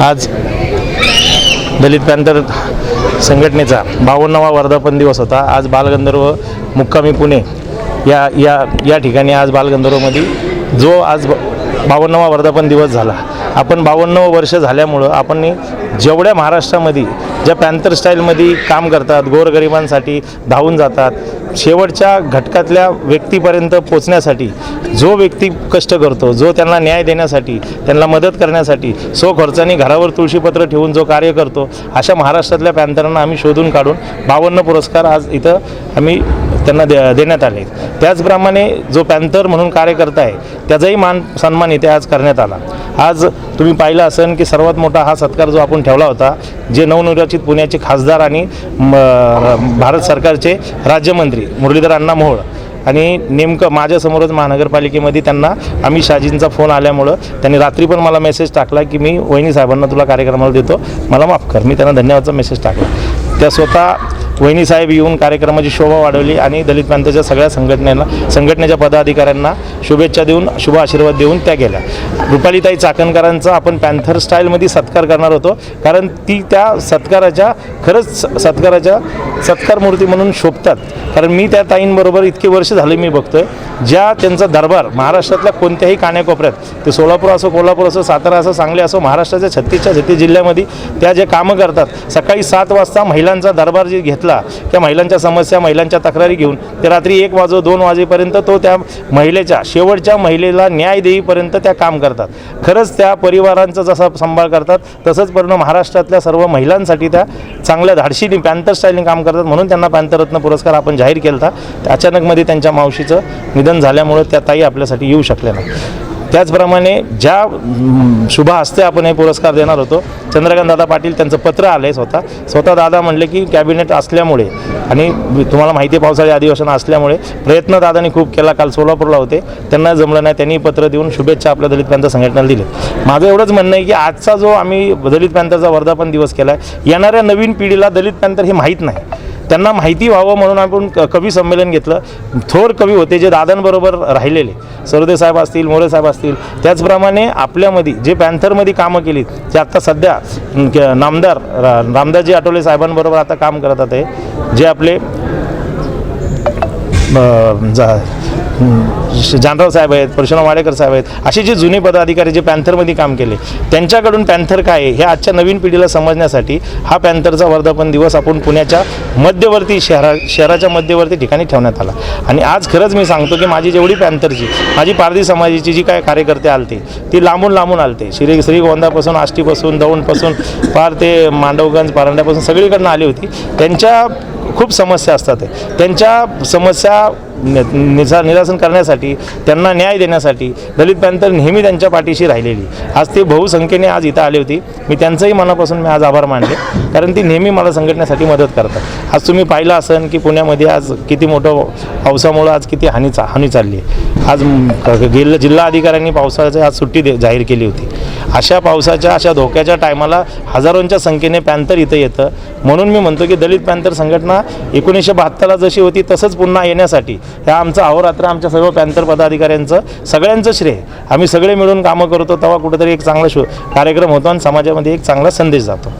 आज दलित पॅन्थर संघटनेचा बावन्नावा वर्धापन दिवस होता. आज बालगंधर्व मुक्कामी पुणे या या या ठिकाणी आज बालगंधर्वमध्ये जो आज ब- बावन्नावा वर्धापन दिवस झाला. आपण बावन्न वर्ष झाल्यामुळं आपण जेवढ्या महाराष्ट्रामध्ये ज्या पॅन्थर स्टाईलमध्ये काम करतात गोरगरिबांसाठी धावून जातात शेवटच्या घटकातल्या व्यक्तीपर्यंत पोचण्यासाठी जो व्यक्ती कष्ट करतो जो त्यांना न्याय देण्यासाठी त्यांना मदत करण्यासाठी सो खर्चाने घरावर तुळशीपत्र ठेवून जो कार्य करतो अशा महाराष्ट्रातल्या पॅन्थरांना आम्ही शोधून काढून बावन्न पुरस्कार आज इथं आम्ही त्यांना दे देण्यात आले. त्याचप्रमाणे जो पॅन्थर म्हणून कार्यकर्ता आहे त्याचाही मान सन्मान इथे आज करण्यात आला. आज तुम्ही पाहिलं असेल की सर्वात मोठा हा सत्कार जो आपण ठेवला होता जे नवनिर्वाचित पुण्याचे खासदार आणि भारत सरकारचे राज्यमंत्री मुरलीधर अण्णा मोहोळ आणि नेमकं माझ्यासमोरच महानगरपालिकेमध्ये त्यांना अमित शहाजींचा फोन आल्यामुळं त्यांनी रात्री पण मला मेसेज टाकला की मी वहिनी साहेबांना तुला कार्यक्रमाला देतो मला माफ कर मी त्यांना धन्यवादचा मेसेज टाकला. त्या स्वतः वहिनी साहेब येऊन कार्यक्रमाची शोभा वाढवली आणि दलित प्रांताच्या सगळ्या संघटनेला संघटनेच्या पदाधिकाऱ्यांना शुभेच्छा देऊन शुभ आशीर्वाद देऊन त्या गेल्या. रुपालीताई चाकणकरांचा आपण पॅन्थर स्टाईलमध्ये सत्कार करणार होतो. कारण ती त्या सत्काराच्या खरंच स- सत्काराच्या सत्कार मूर्ती म्हणून शोभतात. कारण मी त्या ताईंबरोबर इतके वर्ष झाले मी बघतोय. ज्या त्यांचा दरबार महाराष्ट्रातल्या कोणत्याही कान्याकोपऱ्यात ते सोलापूर असो कोल्हापूर असो सातारा असो सांगली असो महाराष्ट्राच्या छत्तीसच्या छत्तीस जिल्ह्यामध्ये त्या जे कामं करतात सकाळी सात वाजता महिलांचा दरबार जे घेतला त्या महिलांच्या समस्या महिलांच्या तक्रारी घेऊन ते रात्री एक वाजो दोन वाजेपर्यंत तो त्या महिलेच्या शेवटच्या महिलेला न्याय देईपर्यंत त्या काम करतात. खरंच त्या परिवारांचा जसा सांभाळ करतात तसंच पूर्ण महाराष्ट्रातल्या सर्व महिलांसाठी त्या चांगल्या धाडशीने पॅन्थर स्टाईलने काम करतात म्हणून त्यांना पॅन्थरत्न पुरस्कार आपण जाहीर केला होता अचानकमध्ये त्यांच्या मावशीचं निधन झाल्यामुळं त्या ताई आपल्यासाठी येऊ शकल्या नाही त्याचप्रमाणे ज्या शुभा शुभ हस्ते आपण हे पुरस्कार देणार होतो चंद्रकांत दादा पाटील त्यांचं पत्र आलं आहे स्वतः. स्वतः दादा म्हणले की कॅबिनेट असल्यामुळे आणि तुम्हाला माहिती आहे पावसाळी अधिवेशन असल्यामुळे प्रयत्न दादानी खूप केला. काल सोलापूरला होते. त्यांना जमलं नाही त्यांनी पत्र देऊन शुभेच्छा आपल्या दलित पॅंथर संघटनेला दिले. माझं एवढंच म्हणणं आहे की आजचा जो आम्ही दलित पॅंथरचा वर्धापन दिवस केला आहे येणाऱ्या नवीन पिढीला दलित पॅंथर हे माहीत नाही. त्यांना माहिती व्हावं म्हणून आपण कवी संमेलन घेतलं. थोर कवी होते जे दादांबरोबर राहिलेले. सरोदे साहेब असतील मोरे साहेब असतील. त्याचप्रमाणे आपल्यामध्ये जे पॅन्थरमध्ये कामं केली ते आत्ता सध्या नामदार रा- रामदासजी आठवले साहेबांबरोबर आता काम करत आहे जे आपले जा जानराव साहेब आहेत परशुराम वाडेकर साहेब आहेत असे जे जुने पदाधिकारी जे पॅन्थरमध्ये काम केले त्यांच्याकडून पॅन्थर काय आहे हे आजच्या नवीन पिढीला समजण्यासाठी हा पॅन्थरचा वर्धापन दिवस आपण पुण्याच्या मध्यवर्ती शहरा शहराच्या मध्यवर्ती ठिकाणी ठेवण्यात आला. आणि आज खरंच मी सांगतो की माझी जेवढी पॅन्थरची माझी पारधी समाजाची जी काय कार्यकर्ते आलते ती लांबून लांबून आलते. श्री श्रीगोंदापासून आष्टीपासून दौंडपासून पार ते मांडवगंज पारंड्यापासून सगळीकडनं आली होती. त्यांच्या खूप समस्या असतात. त्यांच्या समस्या निसा निरासन करण्यासाठी त्यांना न्याय देण्यासाठी दलित पॅंथर नेहमी त्यांच्या पाठीशी राहिलेली. आज ते बहुसंख्येने आज इथं आली होती. मी त्यांचंही मनापासून मी आज आभार मानले. कारण ती नेहमी मला संघटनेसाठी मदत करतात. आज तुम्ही पाहिलं असन की पुण्यामध्ये आज किती मोठं पावसामुळं आज किती हानी चा हानी चालली आहे. आज म, गेल जिल्हा अधिकाऱ्यांनी पावसाची आज सुट्टी दे जाहीर केली होती. अशा पावसाच्या अशा धोक्याच्या टायमाला हजारोंच्या संख्येने पॅन्थर इथं येतं. म्हणून मी म्हणतो की दलित पॅन्थर संघटना एकोणीसशे बहात्तरला जशी होती तसंच पुन्हा येण्यासाठी ह्या आमचं अहोरात्र आमच्या सर्व पॅन्थर पदाधिकाऱ्यांचं सगळ्यांचं श्रेय. आम्ही सगळे मिळून कामं करतो तेव्हा कुठेतरी एक चांगला शो कार्यक्रम होतो आणि समाजामध्ये एक चांगला संदेश जातो.